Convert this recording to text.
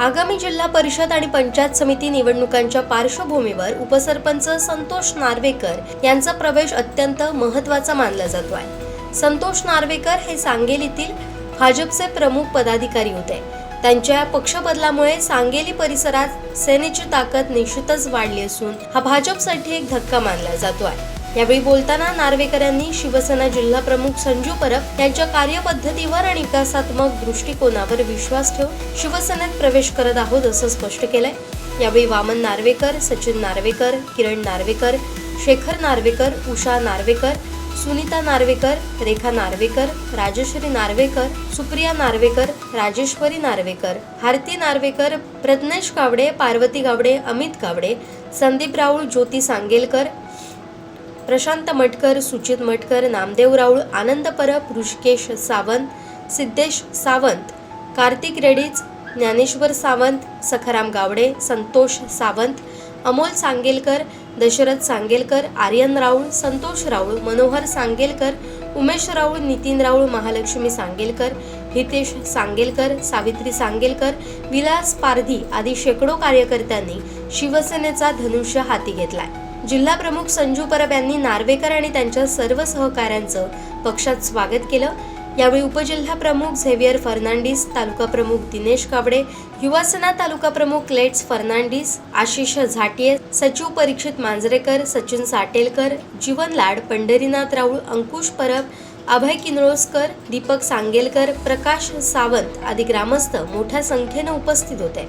आगामी जिल्हा परिषद आणि पंचायत समिती निवडणुकांच्या पार्श्वभूमीवर उपसरपंच संतोष नार्वेकर यांचा प्रवेश अत्यंत महत्त्वाचा मानला जातो आहे संतोष नार्वेकर हे सांगेलीतील भाजपचे प्रमुख पदाधिकारी होते. त्यांच्या पक्षबदलामुळे सांगेली परिसरात सेनेची ताकद निश्चितच वाढली असून हा भाजपसाठी एक धक्का मानला जातो आहे यावेळी बोलताना नार्वेकर यांनी शिवसेना जिल्हा प्रमुख संजू परब यांच्या कार्यपद्धतीवर आणि विकासात्मक दृष्टिकोनावर विश्वास ठेवून शिवसेनेत प्रवेश करत आहोत असं स्पष्ट केलंय. यावेळी वामन नार्वेकर सचिन नार्वेकर किरण नार्वेकर शेखर नार्वेकर उषा नार्वेकर सुनीता नार्वेकर रेखा नार्वेकर राजश्री नार्वेकर सुप्रिया नार्वेकर राजेश्वरी नार्वेकर भारती नार्वेकर प्रज्ञेश कावडे पार्वती गावडे अमित कावडे संदीप राऊळ ज्योती सांगेलकर प्रशांत मटकर सुचित मटकर नामदेव राऊळ आनंद परब ऋषिकेश सावंत सिद्धेश सावंत कार्तिक रेडीज ज्ञानेश्वर सावंत सखाराम गावडे संतोष सावंत अमोल सांगेलकर दशरथ सांगेलकर आर्यन राऊळ संतोष राऊळ मनोहर सांगेलकर उमेश राऊळ नितीन राऊळ महालक्ष्मी सांगेलकर हितेश सांगेलकर सावित्री सांगेलकर विलास पारधी आदी शेकडो कार्यकर्त्यांनी शिवसेनेचा धनुष्य हाती घेतलाय. जिल्हा प्रमुख संजू परब यांनी नार्वेकर आणि त्यांच्या सर्व सहकाऱ्यांचं पक्षात स्वागत केलं. यावेळी उपजिल्हा प्रमुख झेवियर फर्नांडिस तालुका प्रमुख दिनेश कावडे युवासेना तालुका प्रमुख लेट्स फर्नांडिस आशिष झाटिये सचिव परीक्षित मांजरेकर सचिन साटेलकर जीवन लाड पंढरीनाथ राऊळ अंकुश परब अभय किनरोस्कर दीपक सांगेलकर प्रकाश सावंत आदी ग्रामस्थ मोठ्या संख्येनं उपस्थित होते.